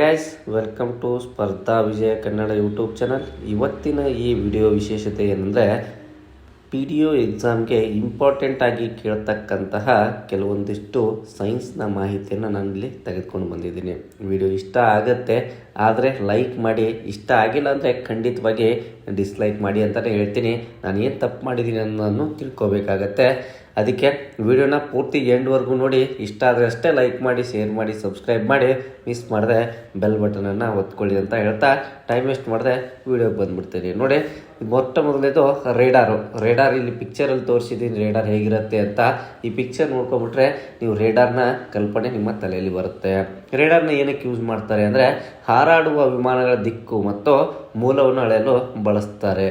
Guys welcome to ಸ್ಪರ್ಧಾ ವಿಜಯ Kannada YouTube channel ಇವತ್ತಿನ ಈ ವಿಡಿಯೋ ವಿಶೇಷತೆ ಏನಂದರೆ ಪಿ ಡಿ ಒ ಎಕ್ಸಾಮ್ಗೆ ಇಂಪಾರ್ಟೆಂಟ್ ಆಗಿ ಕೇಳ್ತಕ್ಕಂತಹ ಕೆಲವೊಂದಿಷ್ಟು ಸೈನ್ಸ್ನ ಮಾಹಿತಿಯನ್ನು ನಾನಿಲ್ಲಿ ತೆಗೆದುಕೊಂಡು ಬಂದಿದ್ದೀನಿ. ವಿಡಿಯೋ ಇಷ್ಟ ಆಗುತ್ತೆ, ಆದರೆ ಲೈಕ್ ಮಾಡಿ. ಇಷ್ಟ ಆಗಿಲ್ಲ ಅಂದರೆ ಖಂಡಿತವಾಗಿ ಡಿಸ್ಲೈಕ್ ಮಾಡಿ ಅಂತಲೇ ಹೇಳ್ತೀನಿ. ನಾನು ಏನು ತಪ್ಪು ಮಾಡಿದ್ದೀನಿ ಅನ್ನೋದನ್ನು ತಿಳ್ಕೊಬೇಕಾಗತ್ತೆ. ಅದಕ್ಕೆ ವಿಡಿಯೋನ ಪೂರ್ತಿ ಎಂಡ್ವರೆಗೂ ನೋಡಿ, ಇಷ್ಟ ಆದರೆ ಅಷ್ಟೇ ಲೈಕ್ ಮಾಡಿ ಶೇರ್ ಮಾಡಿ ಸಬ್ಸ್ಕ್ರೈಬ್ ಮಾಡಿ. ಮಿಸ್ ಮಾಡಿದೆ ಬೆಲ್ ಬಟನನ್ನು ಒತ್ಕೊಳ್ಳಿ ಅಂತ ಹೇಳ್ತಾ ಟೈಮ್ ವೇಸ್ಟ್ ಮಾಡಿದೆ ವಿಡಿಯೋಗೆ ಬಂದುಬಿಡ್ತೀನಿ. ನೋಡಿ, ಮೊಟ್ಟ ಮೊದಲನೇದು ರೇಡಾರು ರೇಡಾರ್ ಇಲ್ಲಿ ಪಿಕ್ಚರಲ್ಲಿ ತೋರಿಸಿದ್ದೀನಿ ರೇಡಾರ್ ಹೇಗಿರುತ್ತೆ ಅಂತ. ಈ ಪಿಕ್ಚರ್ ನೋಡ್ಕೊಂಬಿಟ್ರೆ ನೀವು ರೇಡಾರ್ನ ಕಲ್ಪನೆ ನಿಮ್ಮ ತಲೆಯಲ್ಲಿ ಬರುತ್ತೆ. ರೇಡಾರ್ನ ಏನಕ್ಕೆ ಯೂಸ್ ಮಾಡ್ತಾರೆ ಅಂದರೆ ಹಾರಾಡುವ ವಿಮಾನಗಳ ದಿಕ್ಕು ಮತ್ತು ಮೂಲವನ್ನು ಅಳೆಯಲು ಬಳಸ್ತಾರೆ.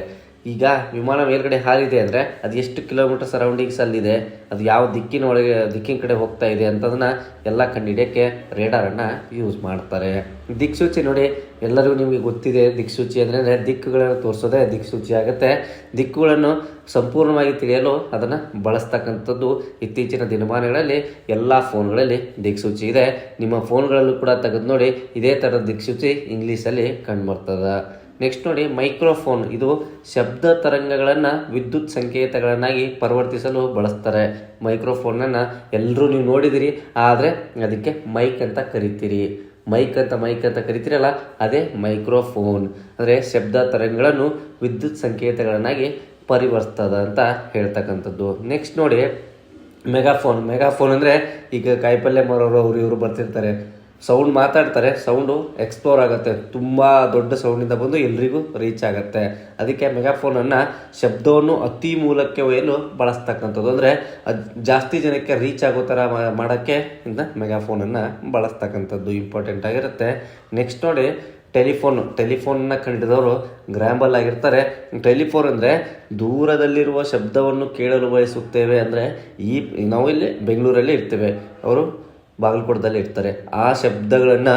ಈಗ ವಿಮಾನ ಮೇಲ್ಗಡೆ ಹಾರಿದೆ ಅಂದರೆ ಅದು ಎಷ್ಟು ಕಿಲೋಮೀಟರ್ ಸರೌಂಡಿಂಗ್ಸ್ ಅಲ್ಲಿದೆ ಅದು ಯಾವ ದಿಕ್ಕಿನ ಒಳಗೆ, ದಿಕ್ಕಿನ ಕಡೆ ಹೋಗ್ತಾ ಇದೆ ಅಂತದನ್ನ ಎಲ್ಲ ಕಂಡುಹಿಡಿಯೋಕ್ಕೆ ರೇಡಾರನ್ನು ಯೂಸ್ ಮಾಡ್ತಾರೆ. ದಿಕ್ಸೂಚಿ ನೋಡಿ, ಎಲ್ಲರಿಗೂ ನಿಮಗೆ ಗೊತ್ತಿದೆ ದಿಕ್ಸೂಚಿ ಅಂದರೆ ದಿಕ್ಕುಗಳನ್ನು ತೋರಿಸೋದೇ ದಿಕ್ಸೂಚಿ ಆಗುತ್ತೆ. ದಿಕ್ಕುಗಳನ್ನು ಸಂಪೂರ್ಣವಾಗಿ ತಿಳಿಯಲು ಅದನ್ನು ಬಳಸ್ತಕ್ಕಂಥದ್ದು ಇತ್ತೀಚಿನ ದಿನಮಾನಗಳಲ್ಲಿ ಎಲ್ಲ ಫೋನ್ಗಳಲ್ಲಿ ದಿಕ್ಸೂಚಿ ಇದೆ. ನಿಮ್ಮ ಫೋನ್ಗಳಲ್ಲೂ ಕೂಡ ತೆಗೆದು ನೋಡಿ, ಇದೇ ಥರದ ದಿಕ್ಸೂಚಿ ಇಂಗ್ಲೀಷಲ್ಲಿ ಕಂಡುಬರ್ತದೆ ನೆಕ್ಸ್ಟ್ ನೋಡಿ ಮೈಕ್ರೋಫೋನ್ ಇದು ಶಬ್ದ ತರಂಗಗಳನ್ನು ವಿದ್ಯುತ್ ಸಂಕೇತಗಳನ್ನಾಗಿ ಪರಿವರ್ತಿಸಲು ಬಳಸ್ತಾರೆ. ಮೈಕ್ರೋಫೋನನ್ನು ಎಲ್ಲರೂ ನೀವು ನೋಡಿದಿರಿ, ಆದರೆ ಅದಕ್ಕೆ ಮೈಕ್ ಅಂತ ಕರಿತೀರಿ. ಮೈಕ್ ಅಂತ ಮೈಕ್ ಅಂತ ಕರಿತೀರಲ್ಲ, ಅದೇ ಮೈಕ್ರೋಫೋನ್ ಅಂದರೆ ಶಬ್ದ ತರಂಗಗಳನ್ನು ವಿದ್ಯುತ್ ಸಂಕೇತಗಳನ್ನಾಗಿ ಪರಿವರ್ತದ ಅಂತ ಹೇಳ್ತಕ್ಕಂಥದ್ದು. ನೆಕ್ಸ್ಟ್ ನೋಡಿ ಮೆಗಾಫೋನ್ ಮೆಗಾಫೋನ್ ಅಂದರೆ ಈಗ ಕಾಯಿಪಲ್ಯ ಮಾರೋರು ಅವರು ಇವರು ಬರ್ತಿರ್ತಾರೆ. ಸೌಂಡ್ ಮಾತಾಡ್ತಾರೆ ಸೌಂಡು ಎಕ್ಸ್ಪ್ಲೋರ್ ಆಗುತ್ತೆ. ತುಂಬ ದೊಡ್ಡ ಸೌಂಡಿಂದ ಬಂದು ಎಲ್ರಿಗೂ ರೀಚ್ ಆಗುತ್ತೆ. ಅದಕ್ಕೆ ಮೆಗಾಫೋನನ್ನು ಶಬ್ದವನ್ನು ಅತಿ ಮೂಲಕ್ಕೆ ಒಯ್ಯಲು ಬಳಸ್ತಕ್ಕಂಥದ್ದು ಅಂದರೆ ಅದು ಜಾಸ್ತಿ ಜನಕ್ಕೆ ರೀಚ್ ಆಗೋ ಥರ ಮಾಡೋಕ್ಕೆ ಇಂದ ಮೆಗಾಫೋನನ್ನು ಬಳಸ್ತಕ್ಕಂಥದ್ದು ಇಂಪಾರ್ಟೆಂಟ್ ಆಗಿರುತ್ತೆ. ನೆಕ್ಸ್ಟ್ ನೋಡಿ ಟೆಲಿಫೋನ್ ಟೆಲಿಫೋನ್ನ ಕಂಡಿಡಿದವರು ಗ್ರಾಂಬಲ್ ಆಗಿರ್ತಾರೆ. ಟೆಲಿಫೋನ್ ಅಂದರೆ ದೂರದಲ್ಲಿರುವ ಶಬ್ದವನ್ನು ಕೇಳಲು ಬಯಸುತ್ತೇವೆ ಅಂದರೆ ಈ, ನಾವು ಇಲ್ಲಿ ಬೆಂಗಳೂರಲ್ಲಿ ಇರ್ತೇವೆ. ಅವರು ಬಾಗಲಕೋಟದಲ್ಲಿ ಇರ್ತಾರೆ. ಆ ಶಬ್ದಗಳನ್ನು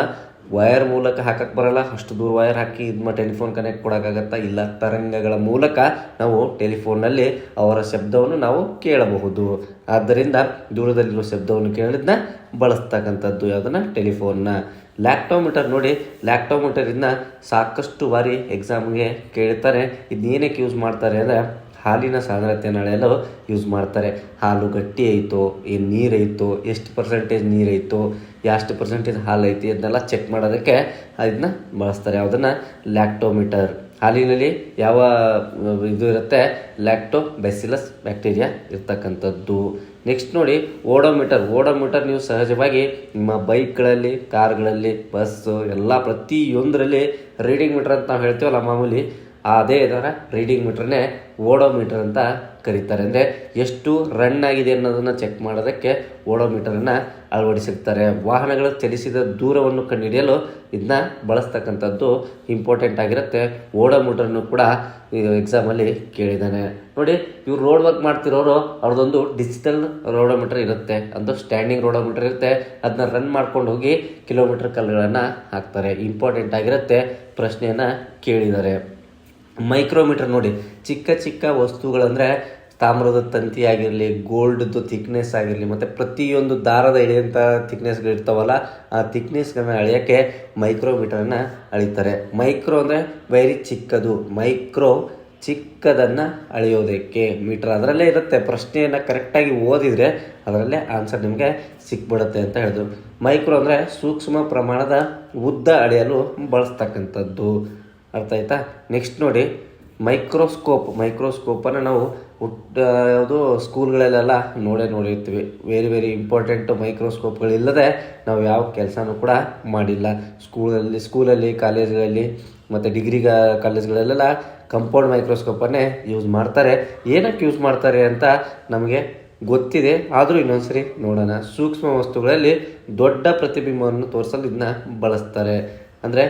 ವಯರ್ ಮೂಲಕ ಹಾಕಕ್ಕೆ ಬರಲ್ಲ. ಅಷ್ಟು ದೂರ ವಯರ್ ಹಾಕಿ ಇದ್ಮ ಟೆಲಿಫೋನ್ ಕನೆಕ್ಟ್ ಕೊಡೋಕ್ಕಾಗತ್ತಾ ಇಲ್ಲ. ತರಂಗಗಳ ಮೂಲಕ ನಾವು ಟೆಲಿಫೋನ್ನಲ್ಲಿ ಅವರ ಶಬ್ದವನ್ನು ನಾವು ಕೇಳಬಹುದು. ಆದ್ದರಿಂದ ದೂರದಲ್ಲಿರುವ ಶಬ್ದವನ್ನು ಕೇಳಿದ್ನ ಬಳಸ್ತಕ್ಕಂಥದ್ದು ಯಾವುದನ್ನು? ಟೆಲಿಫೋನ್ನ ಲ್ಯಾಕ್ಟೋಮೀಟರ್ ನೋಡಿ ಲ್ಯಾಕ್ಟೋಮೀಟರಿಂದ ಸಾಕಷ್ಟು ಬಾರಿ ಎಕ್ಸಾಮ್ಗೆ ಕೇಳ್ತಾರೆ. ಇದನ್ನೇನಕ್ಕೆ ಯೂಸ್ ಮಾಡ್ತಾರೆ ಅಂದರೆ ಹಾಲಿನ ಸಾಂದ್ರತೆಯನ್ನು ಅಳೆಯಲು ಯೂಸ್ ಮಾಡ್ತಾರೆ. ಹಾಲು ಗಟ್ಟಿ ಐತೋ, ಏನು ನೀರೈತೋ ಎಷ್ಟು ಪರ್ಸೆಂಟೇಜ್ ನೀರೈತೋ ಎಷ್ಟು ಪರ್ಸೆಂಟೇಜ್ ಹಾಲು ಐತಿ ಅದನ್ನೆಲ್ಲ ಚೆಕ್ ಮಾಡೋದಕ್ಕೆ ಅದನ್ನ ಬಳಸ್ತಾರೆ. ಯಾವುದನ್ನು? ಲ್ಯಾಕ್ಟೋಮೀಟರ್ ಹಾಲಿನಲ್ಲಿ ಯಾವ ಇದು ಇರುತ್ತೆ? ಲ್ಯಾಕ್ಟೋ ಬೆಸಿಲಸ್ ಬ್ಯಾಕ್ಟೀರಿಯಾ ಇರ್ತಕ್ಕಂಥದ್ದು. ನೆಕ್ಸ್ಟ್ ನೋಡಿ ಓಡೋಮೀಟರ್ ಓಡೋಮೀಟರ್ ನೀವು ಸಹಜವಾಗಿ ನಿಮ್ಮ ಬೈಕ್ಗಳಲ್ಲಿ, ಕಾರ್ಗಳಲ್ಲಿ, ಬಸ್ಸು, ಎಲ್ಲ ಪ್ರತಿಯೊಂದರಲ್ಲಿ ರೀಡಿಂಗ್ ಮೀಟರ್ ಅಂತ ನಾವು ಹೇಳ್ತೀವಲ್ಲ ಮಾಮೂಲಿ. ಅದೇ ಇದರ ರೀಡಿಂಗ್ ಮೀಟ್ರನ್ನೇ ಓಡೋಮೀಟರ್ ಅಂತ ಕರೀತಾರೆ. ಅಂದರೆ ಎಷ್ಟು ರನ್ ಆಗಿದೆ ಅನ್ನೋದನ್ನು ಚೆಕ್ ಮಾಡೋದಕ್ಕೆ ಓಡೋಮೀಟರನ್ನು ಅಳವಡಿಸಿರ್ತಾರೆ. ವಾಹನಗಳು ಚಲಿಸಿದ ದೂರವನ್ನು ಕಂಡುಹಿಡಿಯಲು ಇದನ್ನ ಬಳಸ್ತಕ್ಕಂಥದ್ದು ಇಂಪಾರ್ಟೆಂಟ್ ಆಗಿರುತ್ತೆ. ಓಡೋ ಮೀಟರನ್ನು ಕೂಡ ಎಕ್ಸಾಮಲ್ಲಿ ಕೇಳಿದ್ದಾನೆ. ನೋಡಿ, ಇವ್ರು ರೋಡ್ ವರ್ಕ್ ಮಾಡ್ತಿರೋರು, ಅವ್ರದ್ದೊಂದು ಡಿಜಿಟಲ್ ರೋಡೋಮೀಟರ್ ಇರುತ್ತೆ. ಅದು ಸ್ಟ್ಯಾಂಡಿಂಗ್ ರೋಡೋ ಮೀಟರ್ ಇರುತ್ತೆ. ಅದನ್ನ ರನ್ ಮಾಡ್ಕೊಂಡು ಹೋಗಿ ಕಿಲೋಮೀಟರ್ ಕಲ್ಲುಗಳನ್ನು ಹಾಕ್ತಾರೆ. ಇಂಪಾರ್ಟೆಂಟ್ ಆಗಿರುತ್ತೆ ಪ್ರಶ್ನೆಯನ್ನು ಕೇಳಿದ್ದಾರೆ ಮೈಕ್ರೋಮೀಟರ್ ನೋಡಿ. ಚಿಕ್ಕ ಚಿಕ್ಕ ವಸ್ತುಗಳಂದರೆ ತಾಮ್ರದ ತಂತಿ ಆಗಿರಲಿ, ಗೋಲ್ಡ್ದು ಥಿಕ್ನೆಸ್ ಆಗಿರಲಿ, ಮತ್ತು ಪ್ರತಿಯೊಂದು ದಾರದ ಎಳೆಯಂಥ ಥಿಕ್ನೆಸ್ಗಳು ಇರ್ತಾವಲ್ಲ, ಆ ಥಿಕ್ನೆಸ್ಗಳನ್ನ ಅಳೆಯೋಕ್ಕೆ ಮೈಕ್ರೋಮೀಟರನ್ನು ಅಳಿತಾರೆ. ಮೈಕ್ರೋ ಅಂದರೆ ವೆರಿ ಚಿಕ್ಕದು. ಮೈಕ್ರೋ ಚಿಕ್ಕದನ್ನು ಅಳೆಯೋದಕ್ಕೆ ಮೀಟರ್ ಅದರಲ್ಲೇ ಇರುತ್ತೆ. ಪ್ರಶ್ನೆಯನ್ನು ಕರೆಕ್ಟಾಗಿ ಓದಿದರೆ ಅದರಲ್ಲೇ ಆನ್ಸರ್ ನಿಮಗೆ ಸಿಕ್ಬಿಡುತ್ತೆ ಅಂತ ಹೇಳಿದ್ರು ಮೈಕ್ರೋ ಅಂದರೆ ಸೂಕ್ಷ್ಮ ಪ್ರಮಾಣದ ಉದ್ದ ಅಳೆಯಲು ಬಳಸ್ತಕ್ಕಂಥದ್ದು. ಅರ್ಥ ಆಯ್ತಾ? ನೆಕ್ಸ್ಟ್ ನೋಡಿ ಮೈಕ್ರೋಸ್ಕೋಪ್ ಮೈಕ್ರೋಸ್ಕೋಪನ್ನು ನಾವು ಹುಟ್ಟ ಯಾವುದು ಸ್ಕೂಲ್ಗಳಲ್ಲೆಲ್ಲ ನೋಡೇ ನೋಡಿರ್ತೀವಿ. ವೆರಿ ವೆರಿ ಇಂಪಾರ್ಟೆಂಟ್ ಮೈಕ್ರೋಸ್ಕೋಪ್ಗಳಿಲ್ಲದೆ ನಾವು ಯಾವ ಕೆಲಸನೂ ಕೂಡ ಮಾಡಿಲ್ಲ. ಸ್ಕೂಲಲ್ಲಿ ಸ್ಕೂಲಲ್ಲಿ ಕಾಲೇಜ್ಗಳಲ್ಲಿ ಮತ್ತು ಡಿಗ್ರಿ ಕಾಲೇಜ್ಗಳಲ್ಲೆಲ್ಲ ಕಂಪೌಂಡ್ ಮೈಕ್ರೋಸ್ಕೋಪನ್ನೇ ಯೂಸ್ ಮಾಡ್ತಾರೆ. ಏನಕ್ಕೆ ಯೂಸ್ ಮಾಡ್ತಾರೆ ಅಂತ ನಮಗೆ ಗೊತ್ತಿದೆ. ಆದರೂ ಇನ್ನೊಂದ್ಸರಿ ನೋಡೋಣ. ಸೂಕ್ಷ್ಮ ವಸ್ತುಗಳಲ್ಲಿ ದೊಡ್ಡ ಪ್ರತಿಬಿಂಬವನ್ನು ತೋರಿಸಲು ಇದನ್ನ ಬಳಸ್ತಾರೆ. ಅಂದರೆ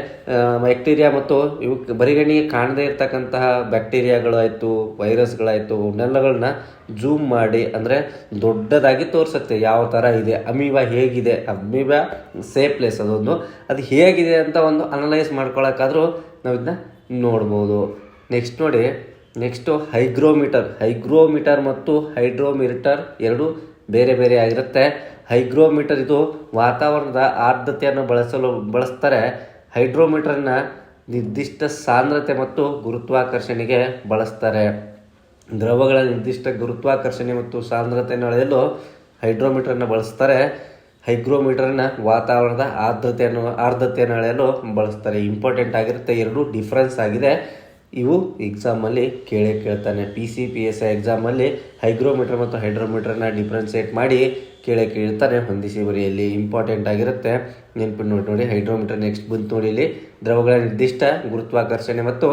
ಬ್ಯಾಕ್ಟೀರಿಯಾ ಮತ್ತು ಇವು ಬರಿಗಣ್ಣಿಗೆ ಕಾಣದೇ ಇರತಕ್ಕಂತಹ ಬ್ಯಾಕ್ಟೀರಿಯಾಗಳಾಯಿತು ವೈರಸ್ಗಳಾಯಿತು ಅವನ್ನೆಲ್ಲಗಳನ್ನ ಜೂಮ್ ಮಾಡಿ, ಅಂದರೆ ದೊಡ್ಡದಾಗಿ ತೋರಿಸುತ್ತೆ. ಯಾವ ಥರ ಇದೆ ಅಮೀಬಾ ಹೇಗಿದೆ ಅಮೀಬಾ ಸೇಫ್ಲೆಸ್ ಅದೊಂದು. ಅದು ಹೇಗಿದೆ ಅಂತ ಒಂದು ಅನಲೈಸ್ ಮಾಡ್ಕೊಳ್ಳೋಕ್ಕಾದರೂ ನಾವು ಇದನ್ನ ನೋಡ್ಬೋದು. ನೆಕ್ಸ್ಟ್ ನೋಡಿ ನೆಕ್ಸ್ಟು ಹೈಗ್ರೋಮೀಟರ್ ಹೈಗ್ರೋಮೀಟರ್ ಮತ್ತು ಹೈಡ್ರೋಮೀಟರ್ ಎರಡು ಬೇರೆ ಬೇರೆ ಆಗಿರುತ್ತೆ. ಹೈಗ್ರೋಮೀಟರ್ ಇದು ವಾತಾವರಣದ ಆರ್ದ್ರತೆಯನ್ನು ಬಳಸಲು, ಬಳಸ್ತಾರೆ. ಹೈಡ್ರೋಮೀಟರ್ನ ನಿರ್ದಿಷ್ಟ ಸಾಂದ್ರತೆ ಮತ್ತು ಗುರುತ್ವಾಕರ್ಷಣೆಗೆ ಬಳಸ್ತಾರೆ. ದ್ರವಗಳ ನಿರ್ದಿಷ್ಟ ಗುರುತ್ವಾಕರ್ಷಣೆ ಮತ್ತು ಸಾಂದ್ರತೆಯನ್ನು ಅಳೆಯಲು ಹೈಡ್ರೋಮೀಟರ್ನ ಬಳಸ್ತಾರೆ. ಹೈಗ್ರೋಮೀಟರ್ನ ವಾತಾವರಣದ ಆರ್ದ್ರತೆಯನ್ನು ಆರ್ದ್ರತೆಯನ್ನು ಅಳೆಯಲು ಬಳಸ್ತಾರೆ. ಇಂಪಾರ್ಟೆಂಟ್ ಆಗಿರುತ್ತೆ ಎರಡು ಡಿಫ್ರೆನ್ಸ್ ಆಗಿದೆ. ಇವು ಎಕ್ಸಾಮಲ್ಲಿ ಕೇಳೇ ಕೇಳ್ತಾನೆ. P C P S I ಎಕ್ಸಾಮಲ್ಲಿ ಹೈಗ್ರೋಮೀಟರ್ ಮತ್ತು ಹೈಡ್ರೋಮೀಟರ್ನ ಡಿಫ್ರೆನ್ಸಿಯೇಟ್ ಮಾಡಿ ಕೇಳೇ ಕೇಳ್ತಾನೆ ಹೊಂದಿಸಿ ಬರೆಯಲ್ಲಿ ಇಂಪಾರ್ಟೆಂಟ್ ಆಗಿರುತ್ತೆ. ನೆನಪು ನೋಡಿ ನೋಡಿ, ಹೈಡ್ರೋಮೀಟರ್ ನೆಕ್ಸ್ಟ್ ಬಂತು ನೋಡಿ ಇಲ್ಲಿ. ದ್ರವಗಳ ನಿರ್ದಿಷ್ಟ ಗುರುತ್ವಾಕರ್ಷಣೆ ಮತ್ತು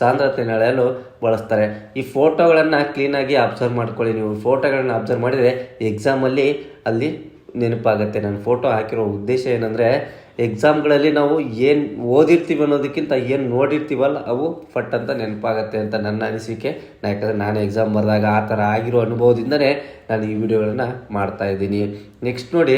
ಸಾಂದ್ರತೆ ಅಳೆಯಲು ಬಳಸ್ತಾರೆ. ಈ ಫೋಟೋಗಳನ್ನು ಕ್ಲೀನಾಗಿ ಅಬ್ಸರ್ವ್ ಮಾಡ್ಕೊಳ್ಳಿ. ನೀವು ಫೋಟೋಗಳನ್ನ ಅಬ್ಸರ್ವ್ ಮಾಡಿದರೆ ಎಕ್ಸಾಮಲ್ಲಿ ಅಲ್ಲಿ ನೆನಪಾಗುತ್ತೆ. ನಾನು ಫೋಟೋ ಹಾಕಿರೋ ಉದ್ದೇಶ ಏನಂದರೆ ಎಕ್ಸಾಮ್ಗಳಲ್ಲಿ ನಾವು ಏನು ಓದಿರ್ತೀವಿ ಅನ್ನೋದಕ್ಕಿಂತ ಏನು ನೋಡಿರ್ತೀವಲ್ಲ, ಅವು ಫಟ್ ಅಂತ ನೆನಪಾಗತ್ತೆ ಅಂತ ನನ್ನ ಅನಿಸಿಕೆ. ನಾ ಯಾಕಂದರೆ ನಾನು ಎಕ್ಸಾಮ್ ಬರೆದಾಗ ಆ ಥರ ಆಗಿರೋ ಅನುಭವದಿಂದನೇ ನಾನು ಈ ವಿಡಿಯೋಗಳನ್ನು ಮಾಡ್ತಾ ಇದ್ದೀನಿ. ನೆಕ್ಸ್ಟ್ ನೋಡಿ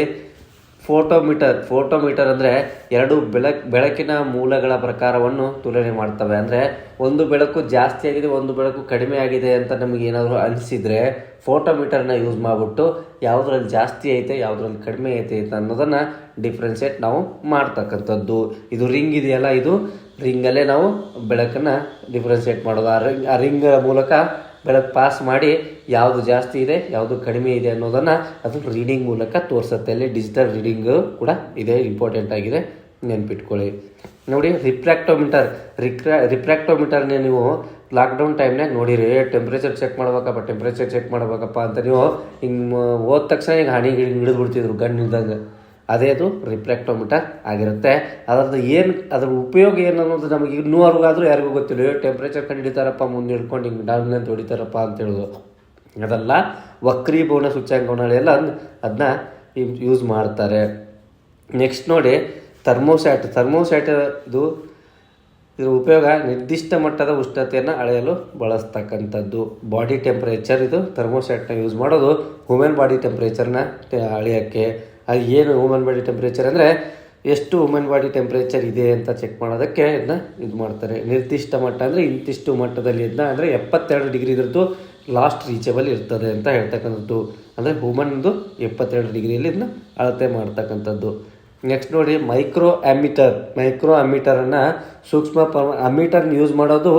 ಫೋಟೋಮೀಟರ್ ಫೋಟೋಮೀಟರ್ ಅಂದರೆ ಎರಡು ಬೆಳಕ್, ಬೆಳಕಿನ ಮೂಲಗಳ ಪ್ರಕಾರವನ್ನು ತುಲನೆ ಮಾಡ್ತವೆ. ಅಂದರೆ ಒಂದು ಬೆಳಕು ಜಾಸ್ತಿ ಆಗಿದೆ, ಒಂದು ಬೆಳಕು ಕಡಿಮೆ ಆಗಿದೆ ಅಂತ ನಮಗೆ ಏನಾದರೂ ಅನಿಸಿದರೆ ಫೋಟೋಮೀಟರ್ನ ಯೂಸ್ ಮಾಡಿಬಿಟ್ಟು ಯಾವುದ್ರಲ್ಲಿ ಜಾಸ್ತಿ ಐತೆ, ಯಾವುದ್ರಲ್ಲಿ ಕಡಿಮೆ ಐತೆ ಅಂತ ಅನ್ನೋದನ್ನು ಡಿಫ್ರೆನ್ಸಿಯೇಟ್ ನಾವು ಮಾಡ್ತಕ್ಕಂಥದ್ದು. ಇದು ರಿಂಗ್ ಇದೆಯಲ್ಲ, ಇದು ರಿಂಗಲ್ಲೇ ನಾವು ಬೆಳಕನ್ನು ಡಿಫ್ರೆನ್ಸಿಯೇಟ್ ಮಾಡೋದು. ಆ ರಿಂಗ್ ಆ ರಿಂಗ್ ಮೂಲಕ ಬೆಳಕು ಪಾಸ್ ಮಾಡಿ ಯಾವುದು ಜಾಸ್ತಿ ಇದೆ, ಯಾವುದು ಕಡಿಮೆ ಇದೆ ಅನ್ನೋದನ್ನು ಅದು ರೀಡಿಂಗ್ ಮೂಲಕ ತೋರಿಸುತ್ತೆ. ಅಲ್ಲಿ ಡಿಜಿಟಲ್ ರೀಡಿಂಗು ಕೂಡ ಇದೆ ಇಂಪಾರ್ಟೆಂಟ್ ಆಗಿದೆ. ನೆನ್ಪಿಟ್ಕೊಳ್ಳಿ. ನೋಡಿ ರಿಪ್ರಾಕ್ಟೋಮೀಟರ್ ರಿಕ್ರಾ ರಿಪ್ರಾಕ್ಟೋಮೀಟರ್ನೇ ನೀವು ಲಾಕ್ಡೌನ್ ಟೈಮ್ನಾಗ ನೋಡಿರಿ. ಟೆಂಪ್ರೇಚರ್ ಚೆಕ್ ಮಾಡ್ಬೇಕಪ್ಪ ಟೆಂಪ್ರೇಚರ್ ಚೆಕ್ ಮಾಡ್ಬೇಕಪ್ಪ ಅಂತ ನೀವು ಹಿಂಗೆ ಹೋದ ತಕ್ಷಣ ಹಿಂಗೆ ಹಣಿ ಹಿಡಿದು ಬಿಡ್ತಿದ್ರು ಅದೇ ಅದು ರಿಫ್ಲೆಕ್ಟೋಮೀಟರ್ ಆಗಿರುತ್ತೆ. ಅದರದ್ದು ಏನು, ಅದರ ಉಪಯೋಗ ಏನು ಅನ್ನೋದು ನಮಗೆ ಇನ್ನೂವರೆಗಾದರೂ ಯಾರಿಗೂ ಗೊತ್ತಿಲ್ಲ. ಟೆಂಪ್ರೇಚರ್ ಕಂಡಿತಾರಪ್ಪ ಮುಂದೆ ಹಿಡ್ಕೊಂಡು ಹಿಂಗೆ ಡೌನ್ ಅಂತ ಹೊಡಿತಾರಪ್ಪ ಅಂತ ಹೇಳೋದು. ಅದೆಲ್ಲ, ವಕ್ರೀಭವನ ಸೂಚ್ಯಾಂಕವನ್ನೆಲ್ಲ ಅದನ್ನ ಯೂಸ್ ಮಾಡ್ತಾರೆ. ನೆಕ್ಸ್ಟ್ ನೋಡಿ ಥರ್ಮೋಸ್ಯಾಟ್ ಥರ್ಮೋಸ್ಯಾಟ್ ಇದು ಇದರ ಉಪಯೋಗ ನಿರ್ದಿಷ್ಟ ಮಟ್ಟದ ಉಷ್ಣತೆಯನ್ನು ಅಳೆಯಲು ಬಳಸ್ತಕ್ಕಂಥದ್ದು. ಬಾಡಿ ಟೆಂಪ್ರೇಚರ್ ಇದು ಥರ್ಮೋಸ್ಯಾಟ್ನ ಯೂಸ್ ಮಾಡೋದು. ಹ್ಯೂಮನ್ ಬಾಡಿ ಟೆಂಪ್ರೇಚರ್ನ ಅಳೆಯೋಕ್ಕೆ. ಅದು ಏನು ಹ್ಯೂಮನ್ ಬಾಡಿ ಟೆಂಪ್ರೇಚರ್ ಅಂದರೆ ಎಷ್ಟು ವುಮೆನ್ ಬಾಡಿ ಟೆಂಪ್ರೇಚರ್ ಇದೆ ಅಂತ ಚೆಕ್ ಮಾಡೋದಕ್ಕೆ ಇದನ್ನ ಇದು ಮಾಡ್ತಾರೆ. ನಿರ್ದಿಷ್ಟ ಮಟ್ಟ ಅಂದರೆ ಇಂತಿಷ್ಟು ಮಟ್ಟದಲ್ಲಿ ಇದನ್ನ ಅಂದರೆ ಎಪ್ಪತ್ತೆರಡು ಡಿಗ್ರಿ ಇದ್ರದ್ದು ಲಾಸ್ಟ್ ರೀಚಬಲ್ ಇರ್ತದೆ ಅಂತ ಹೇಳ್ತಕ್ಕಂಥದ್ದು. ಅಂದರೆ ವುಮನ್ದು ಎಪ್ಪತ್ತೆರಡು ಡಿಗ್ರಿಯಲ್ಲಿ ಇದನ್ನ ಅಳತೆ ಮಾಡ್ತಕ್ಕಂಥದ್ದು. ನೆಕ್ಸ್ಟ್ ನೋಡಿ ಮೈಕ್ರೋ ಆಮಿಟರ್ ಮೈಕ್ರೋ ಅಮಿಟರನ್ನು ಸೂಕ್ಷ್ಮ ಪರ್ಮ ಅಮಿಟರ್ನ ಯೂಸ್ ಮಾಡೋದು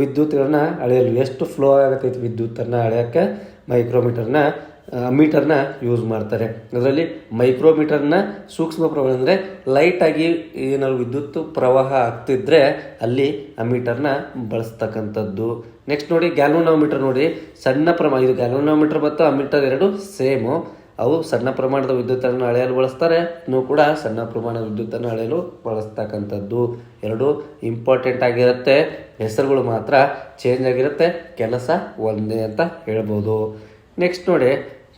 ವಿದ್ಯುತ್ಗಳನ್ನ ಅಳೆಯಲು. ಎಷ್ಟು ಫ್ಲೋ ಆಗತ್ತೈತಿ ವಿದ್ಯುತ್ತನ್ನು ಅಳೆಯೋಕ್ಕೆ? ಮೈಕ್ರೋಮೀಟರ್ನ ಅಮ್ಮೀಟರ್ನ ಯೂಸ್ ಮಾಡ್ತಾರೆ. ಅದರಲ್ಲಿ ಮೈಕ್ರೋಮೀಟರ್ನ ಸೂಕ್ಷ್ಮ ಪ್ರವಾಹ ಅಂದರೆ ಲೈಟಾಗಿ ಏನಾದ್ರು ವಿದ್ಯುತ್ ಪ್ರವಾಹ ಆಗ್ತಿದ್ರೆ ಅಲ್ಲಿ ಆ ಮೀಟರ್ನ ಬಳಸ್ತಕ್ಕಂಥದ್ದು. ನೆಕ್ಸ್ಟ್ ನೋಡಿ ಗ್ಯಾಲ್ವನೋಮೀಟರ್ ನೋಡಿ. ಸಣ್ಣ ಪ್ರಮಾಣ ಇದು ಗ್ಯಾಲ್ವನೋಮೀಟರ್ ಮತ್ತು ಆ ಮೀಟರ್ ಎರಡು ಸೇಮು. ಅವು ಸಣ್ಣ ಪ್ರಮಾಣದ ವಿದ್ಯುತ್ತನ್ನು ಅಳೆಯಲು ಬಳಸ್ತಾರೆ. ಇನ್ನೂ ಕೂಡ ಸಣ್ಣ ಪ್ರಮಾಣದ ವಿದ್ಯುತ್ತನ್ನು ಅಳೆಯಲು ಬಳಸ್ತಕ್ಕಂಥದ್ದು. ಎರಡು ಇಂಪಾರ್ಟೆಂಟ್ ಆಗಿರುತ್ತೆ. ಹೆಸರುಗಳು ಮಾತ್ರ ಚೇಂಜ್ ಆಗಿರುತ್ತೆ. ಕೆಲಸ ಒಂದೇ ಅಂತ ಹೇಳ್ಬೋದು. ನೆಕ್ಸ್ಟ್ ನೋಡಿ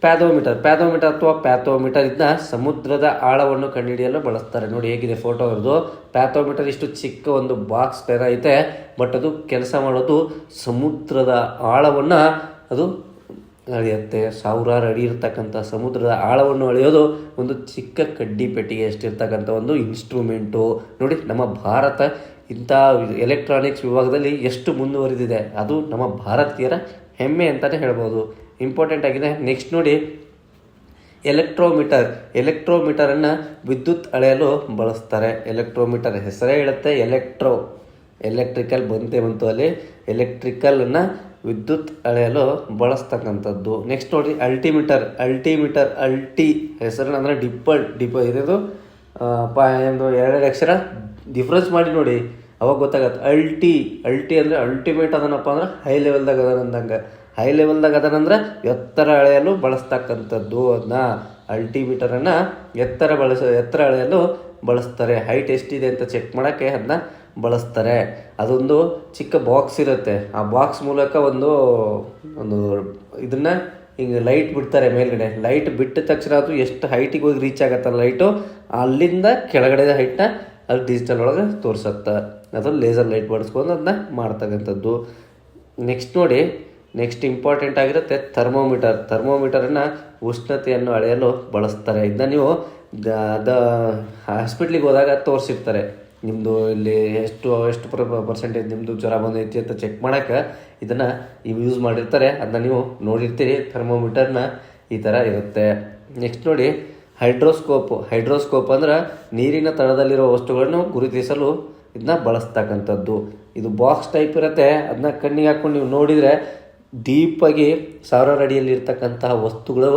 ಪ್ಯಾಥೋಮೀಟರ್ ಪ್ಯಾಥೋಮೀಟರ್ ಅಥವಾ ಪ್ಯಾಥೋಮೀಟರ್ ಇದನ್ನ ಸಮುದ್ರದ ಆಳವನ್ನು ಕಂಡುಹಿಡಿಯಲು ಬಳಸ್ತಾರೆ. ನೋಡಿ ಹೇಗಿದೆ ಫೋಟೋ ಅವ್ರದ್ದು ಪ್ಯಾಥೋಮೀಟರ್ ಇಷ್ಟು ಚಿಕ್ಕ ಒಂದು ಬಾಕ್ಸ್ ಥರ ಐತೆ ಬಟ್ ಅದು ಕೆಲಸ ಮಾಡೋದು ಸಮುದ್ರದ ಆಳವನ್ನು ಅದು ಅಳೆಯುತ್ತೆ. ಸಾವಿರಾರು ಅಡಿ ಇರ್ತಕ್ಕಂಥ ಸಮುದ್ರದ ಆಳವನ್ನು ಅಳೆಯೋದು ಒಂದು ಚಿಕ್ಕ ಕಡ್ಡಿ ಪೆಟ್ಟಿಗೆ ಎಷ್ಟಿರ್ತಕ್ಕಂಥ ಒಂದು ಇನ್ಸ್ಟ್ರೂಮೆಂಟು ನೋಡಿ, ನಮ್ಮ ಭಾರತ ಇಂಥ ಎಲೆಕ್ಟ್ರಾನಿಕ್ಸ್ ವಿಭಾಗದಲ್ಲಿ ಎಷ್ಟು ಮುಂದುವರೆದಿದೆ. ಅದು ನಮ್ಮ ಭಾರತೀಯರ ಹೆಮ್ಮೆ ಅಂತಲೇ ಹೇಳ್ಬೋದು. ಇಂಪಾರ್ಟೆಂಟ್ ಆಗಿದೆ. ನೆಕ್ಸ್ಟ್ ನೋಡಿ ಎಲೆಕ್ಟ್ರೋಮೀಟರ್ ಎಲೆಕ್ಟ್ರೋಮೀಟರನ್ನು ವಿದ್ಯುತ್ ಅಳೆಯಲು ಬಳಸ್ತಾರೆ. ಎಲೆಕ್ಟ್ರೋಮೀಟರ್ ಹೆಸರೇ ಹೇಳುತ್ತೆ ಎಲೆಕ್ಟ್ರೋ ಎಲೆಕ್ಟ್ರಿಕಲ್ ಬಂತೆ ಬಂತು ಅಲ್ಲಿ. ಎಲೆಕ್ಟ್ರಿಕಲನ್ನು ವಿದ್ಯುತ್ ಅಳೆಯಲು ಬಳಸ್ತಕ್ಕಂಥದ್ದು. ನೆಕ್ಸ್ಟ್ ನೋಡಿ ಅಲ್ಟಿಮೀಟರ್ ಅಲ್ಟಿಮೀಟರ್ ಅಲ್ಟಿ ಹೆಸರನ್ನ ಅಂದರೆ ಡಿಪ್ಪಲ್ ಡಿಪ ಇರೋದು ಪ ಎರಡು ಎರಡೆರಡು ಅಕ್ಷರ ಡಿಫ್ರೆನ್ಸ್ ಮಾಡಿ ನೋಡಿ. ಅವಾಗ ಗೊತ್ತಾಗತ್ತೆ. ಅಲ್ಟಿ ಅಲ್ಟಿ ಅಂದರೆ ಅಲ್ಟಿಮೇಟ್ ಅದನಪ್ಪ ಅಂದ್ರೆ ಹೈ ಲೆವೆಲ್ದಾಗ ಅದ ಅಂದಂಗೆ. ಹೈ ಲೆವೆಲ್ದಾಗ ಅದನಂದ್ರೆ ಎತ್ತರ ಅಳೆಯಲು ಬಳಸ್ತಕ್ಕಂಥದ್ದು ಅದನ್ನ ಅಲ್ಟಿಮೀಟರನ್ನು ಎತ್ತರ ಬಳಸ, ಎತ್ತರ ಅಳೆಯಲು ಬಳಸ್ತಾರೆ. ಹೈಟ್ ಎಷ್ಟಿದೆ ಅಂತ ಚೆಕ್ ಮಾಡೋಕ್ಕೆ ಅದನ್ನ ಬಳಸ್ತಾರೆ. ಅದೊಂದು ಚಿಕ್ಕ ಬಾಕ್ಸ್ ಇರುತ್ತೆ. ಆ ಬಾಕ್ಸ್ ಮೂಲಕ ಒಂದು ಒಂದು ಇದನ್ನು ಹಿಂಗೆ ಲೈಟ್ ಬಿಡ್ತಾರೆ ಮೇಲ್ಗಡೆ. ಲೈಟ್ ಬಿಟ್ಟ ತಕ್ಷಣ ಅದು ಎಷ್ಟು ಹೈಟಿಗೆ ಹೋಗಿ ರೀಚ್ ಆಗತ್ತಲ್ಲ ಲೈಟು ಅಲ್ಲಿಂದ ಕೆಳಗಡೆ ಹೈಟ್ನ ಅಲ್ಲಿ ಡಿಜಿಟಲ್ ಒಳಗೆ ತೋರಿಸುತ್ತೆ. ಅದನ್ನು ಲೇಸರ್ ಲೈಟ್ ಬಳಸ್ಕೊಂಡು ಅದನ್ನ ಮಾಡ್ತಕ್ಕಂಥದ್ದು. ನೆಕ್ಸ್ಟ್ ನೋಡಿ ನೆಕ್ಸ್ಟ್ ಇಂಪಾರ್ಟೆಂಟ್ ಆಗಿರುತ್ತೆ ಥರ್ಮೋಮೀಟರ್ ಥರ್ಮೋಮೀಟರನ್ನು ಉಷ್ಣತೆಯನ್ನು ಅಳೆಯಲು ಬಳಸ್ತಾರೆ. ಇದನ್ನ ನೀವು ದ ಹಾಸ್ಪಿಟ್ಲಿಗೆ ಹೋದಾಗ ತೋರಿಸಿರ್ತಾರೆ. ನಿಮ್ಮದು ಇಲ್ಲಿ ಎಷ್ಟು ಎಷ್ಟು ಪರ್ಸೆಂಟೇಜ್ ನಿಮ್ಮದು ಜ್ವರ ಬಂದೈತಿ ಅಂತ ಚೆಕ್ ಮಾಡೋಕ್ಕೆ ಇದನ್ನು ಇವು ಯೂಸ್ ಮಾಡಿರ್ತಾರೆ. ಅದನ್ನ ನೀವು ನೋಡಿರ್ತೀರಿ. ಥರ್ಮೋಮೀಟರ್ನ ಈ ಥರ ಇರುತ್ತೆ. ನೆಕ್ಸ್ಟ್ ನೋಡಿ ಹೈಡ್ರೋಸ್ಕೋಪ್. ಹೈಡ್ರೋಸ್ಕೋಪ್ ಅಂದ್ರೆ ನೀರಿನ ತಳದಲ್ಲಿರುವ ವಸ್ತುಗಳನ್ನು ಗುರುತಿಸಲು ಇದನ್ನ ಬಳಸ್ತಕ್ಕಂಥದ್ದು. ಇದು ಬಾಕ್ಸ್ ಟೈಪ್ ಇರುತ್ತೆ. ಅದನ್ನ ಕಣ್ಣಿಗೆ ಹಾಕೊಂಡು ನೀವು ನೋಡಿದರೆ ಡೀಪಾಗಿ ಸಾವಿರಾರು ಅಡಿಯಲ್ಲಿ ಇರ್ತಕ್ಕಂತಹ ವಸ್ತುಗಳು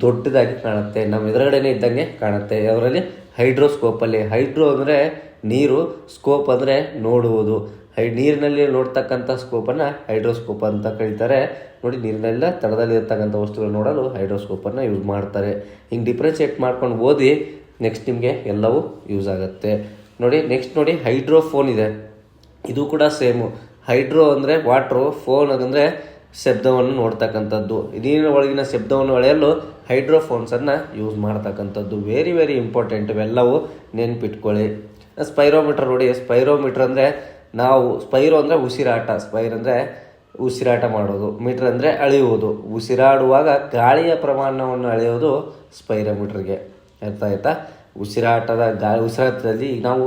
ದೊಡ್ಡದಾಗಿ ಕಾಣುತ್ತೆ. ನಮ್ಮ ಎದುರುಗಡೆನೇ ಇದ್ದಂಗೆ ಕಾಣುತ್ತೆ. ಅದರಲ್ಲಿ ಹೈಡ್ರೋಸ್ಕೋಪಲ್ಲಿ. ಹೈಡ್ರೋ ಅಂದರೆ ನೀರು, ಸ್ಕೋಪ್ ಅಂದರೆ ನೋಡುವುದು. ಹೈ ನೀರಿನಲ್ಲಿ ನೋಡ್ತಕ್ಕಂಥ ಸ್ಕೋಪನ್ನು ಹೈಡ್ರೋಸ್ಕೋಪ್ ಅಂತ ಕರೀತಾರೆ. ನೋಡಿ ನೀರಿನೆಲ್ಲ ತಡದಲ್ಲಿ ಇರ್ತಕ್ಕಂಥ ವಸ್ತುಗಳು ನೋಡಲು ಹೈಡ್ರೋಸ್ಕೋಪನ್ನು ಯೂಸ್ ಮಾಡ್ತಾರೆ. ಹಿಂಗೆ ಡಿಫ್ರೆನ್ಷಿಯೇಟ್ ಮಾಡ್ಕೊಂಡು ಓದಿ ನೆಕ್ಸ್ಟ್ ನಿಮಗೆ ಎಲ್ಲವೂ ಯೂಸ್ ಆಗುತ್ತೆ. ನೋಡಿ, ನೆಕ್ಸ್ಟ್ ನೋಡಿ ಹೈಡ್ರೋಫೋನ್ ಇದೆ. ಇದು ಕೂಡ ಸೇಮು. ಹೈಡ್ರೋ ಅಂದರೆ ವಾಟ್ರು, ಫೋನ್ ಅದಂದರೆ ಶಬ್ದವನ್ನು ನೋಡ್ತಕ್ಕಂಥದ್ದು. ನೀರಿನ ಒಳಗಿನ ಶಬ್ದವನ್ನು ಅಳೆಯಲು ಹೈಡ್ರೋಫೋನ್ಸನ್ನು ಯೂಸ್ ಮಾಡ್ತಕ್ಕಂಥದ್ದು. ವೆರಿ ವೆರಿ ಇಂಪಾರ್ಟೆಂಟ್ ಇವೆಲ್ಲವೂ ನೆನ್ಪಿಟ್ಕೊಳ್ಳಿ. ಸ್ಪೈರೋಮೀಟರ್ ನೋಡಿ, ಸ್ಪೈರೋಮೀಟರ್ ಅಂದರೆ ನಾವು ಸ್ಪೈರೋ ಅಂದರೆ ಉಸಿರಾಟ. ಸ್ಪೈರ್ ಅಂದರೆ ಉಸಿರಾಟ ಮಾಡೋದು. ಮೀಟರ್ ಅಂದರೆ ಅಳೆಯುವುದು. ಉಸಿರಾಡುವಾಗ ಗಾಳಿಯ ಪ್ರಮಾಣವನ್ನು ಅಳೆಯೋದು ಸ್ಪೈರೋಮೀಟರ್ಗೆ ಅರ್ಥ ಆಯ್ತಾ? ಉಸಿರಾಟದ ಗಾಳಿ ಉಸಿರಾಟದಲ್ಲಿ ನಾವು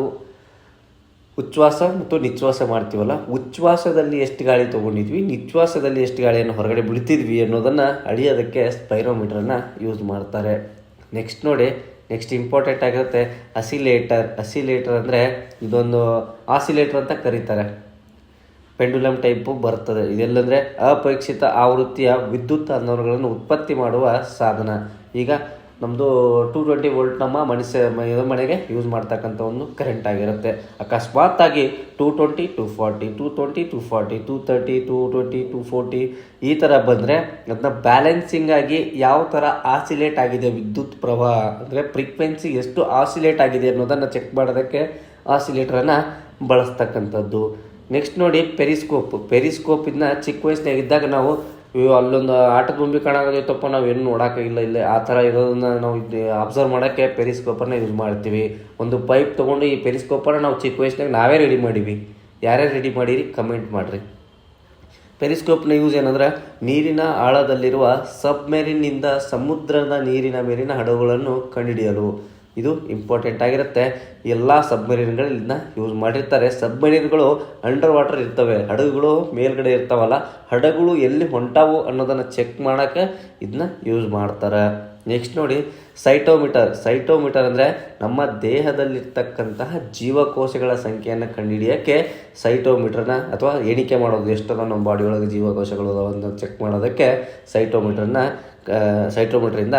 ಉಚ್ಛ್ವಾಸ ಮತ್ತು ನಿಶ್ವಾಸ ಮಾಡ್ತೀವಲ್ಲ, ಉಚ್ಛ್ವಾಸದಲ್ಲಿ ಎಷ್ಟು ಗಾಳಿ ತೊಗೊಂಡಿದ್ವಿ ನಿಶ್ವಾಸದಲ್ಲಿ ಎಷ್ಟು ಗಾಳಿಯನ್ನು ಹೊರಗಡೆ ಬಿಡ್ತಿದ್ವಿ ಅನ್ನೋದನ್ನು ಅಳಿಯೋದಕ್ಕೆ ಸ್ಪೈರೋಮೀಟ್ರನ್ನು ಯೂಸ್ ಮಾಡ್ತಾರೆ. ನೆಕ್ಸ್ಟ್ ನೋಡಿ ನೆಕ್ಸ್ಟ್ ಇಂಪಾರ್ಟೆಂಟ್ ಆಗಿರುತ್ತೆ ಅಸಿಲೇಟರ್ ಅಸಿಲೇಟರ್ ಅಂದರೆ ಇದೊಂದು ಆಸಿಲೇಟರ್ ಅಂತ ಕರೀತಾರೆ. ಪೆಂಡುಲಮ್ ಟೈಪು ಬರ್ತದೆ. ಇದೆಲ್ಲಂದರೆ ಅಪೇಕ್ಷಿತ ಆವೃತ್ತಿಯ ವಿದ್ಯುತ್ ಅನ್ನೋಗಳನ್ನು ಉತ್ಪತ್ತಿ ಮಾಡುವ ಸಾಧನ. ಈಗ ನಮ್ಮದು ಟೂ ಟ್ವೆಂಟಿ ವೋಲ್ಟ್ ನಮ್ಮ ಮನುಷ್ಯ ಮ- ಇದು ಮನೆಗೆ ಯೂಸ್ ಮಾಡ್ತಕ್ಕಂಥ ಒಂದು ಕರೆಂಟ್ ಆಗಿರುತ್ತೆ. ಅಕಸ್ಮಾತ್ತಾಗಿ two twenty two forty two twenty two forty two thirty two twenty two forty ಈ ಥರ ಬಂದರೆ ಅದನ್ನ ಬ್ಯಾಲೆನ್ಸಿಂಗ್ ಆಗಿ ಯಾವ ಥರ ಆಸಿಲೇಟ್ ಆಗಿದೆ, ವಿದ್ಯುತ್ ಪ್ರವಾಹ, ಅಂದರೆ ಫ್ರೀಕ್ವೆನ್ಸಿ ಎಷ್ಟು ಆಸಿಲೇಟ್ ಆಗಿದೆ ಅನ್ನೋದನ್ನು ಚೆಕ್ ಮಾಡೋದಕ್ಕೆ ಆಸಿಲೇಟ್ರನ್ನು ಬಳಸ್ತಕ್ಕಂಥದ್ದು. ನೆಕ್ಸ್ಟ್ ನೋಡಿ ಪೆರಿಸ್ಕೋಪ್ ಪೆರಿಸ್ಕೋಪ್ ಇದನ್ನ ಚಿಕ್ಕ ವಯಸ್ಸಿನಾಗಿದ್ದಾಗ ನಾವು ಅಯ್ಯೋ ಅಲ್ಲೊಂದು ಆಟದ ಬೊಂಬೆ ಕಾಣಾಗೈತಪ್ಪ ನಾವು ಏನು ನೋಡೋಕ್ಕಾಗಿಲ್ಲ ಇಲ್ಲೇ ಆ ಥರ ಇರೋದನ್ನ ನಾವು ಅಬ್ಸರ್ವ್ ಮಾಡೋಕ್ಕೆ ಪೆರಿಸ್ಕೋಪನ್ನ ಯೂಸ್ ಮಾಡ್ತೀವಿ. ಒಂದು ಪೈಪ್ ತೊಗೊಂಡು ಈ ಪೆರಿಸ್ಕೋಪನ್ನು ನಾವು ಚಿಕ್ಕ ವಯಸ್ಸಿನಾಗ ನಾವೇ ರೆಡಿ ಮಾಡೀವಿ. ಯಾರ್ಯಾರು ರೆಡಿ ಮಾಡಿರಿ ಕಮೆಂಟ್ ಮಾಡಿರಿ. ಪೆರಿಸ್ಕೋಪ್ನ ಯೂಸ್ ಏನಂದ್ರೆ, ನೀರಿನ ಆಳದಲ್ಲಿರುವ ಸಬ್ಮೆರಿನ್ನಿಂದ ಸಮುದ್ರದ ನೀರಿನ ಮೇಲಿನ ಹಡಗುಗಳನ್ನು ಕಂಡುಹಿಡಿಯಲು. ಇದು ಇಂಪಾರ್ಟೆಂಟ್ ಆಗಿರುತ್ತೆ. ಎಲ್ಲ ಸಬ್ಮರೀನ್ಗಳು ಇದನ್ನ ಯೂಸ್ ಮಾಡಿರ್ತಾರೆ. ಸಬ್ಮರೀನ್ಗಳು ಅಂಡರ್ ವಾಟರ್ ಇರ್ತವೆ. ಹಡಗುಗಳು ಮೇಲ್ಗಡೆ ಇರ್ತಾವಲ್ಲ, ಹಡಗುಗಳು ಎಲ್ಲಿ ಹೊಂಟಾವು ಅನ್ನೋದನ್ನು ಚೆಕ್ ಮಾಡೋಕ್ಕೆ ಇದನ್ನ ಯೂಸ್ ಮಾಡ್ತಾರೆ. ನೆಕ್ಸ್ಟ್ ನೋಡಿ ಸೈಟೋಮೀಟರ್ ಸೈಟೋಮೀಟರ್ ಅಂದರೆ ನಮ್ಮ ದೇಹದಲ್ಲಿರ್ತಕ್ಕಂತಹ ಜೀವಕೋಶಗಳ ಸಂಖ್ಯೆಯನ್ನು ಕಂಡುಹಿಡಿಯೋಕ್ಕೆ ಸೈಟೋಮೀಟರ್ನ ಅಥವಾ ಎಣಿಕೆ ಮಾಡೋದು ಎಷ್ಟೋ ನಮ್ಮ ಬಾಡಿ ಒಳಗೆ ಜೀವಕೋಶಗಳು ಅದಾವ ಚೆಕ್ ಮಾಡೋದಕ್ಕೆ ಸೈಟೋಮೀಟರ್ನ ಸೈಟೋಮೀಟ್ರಿಂದ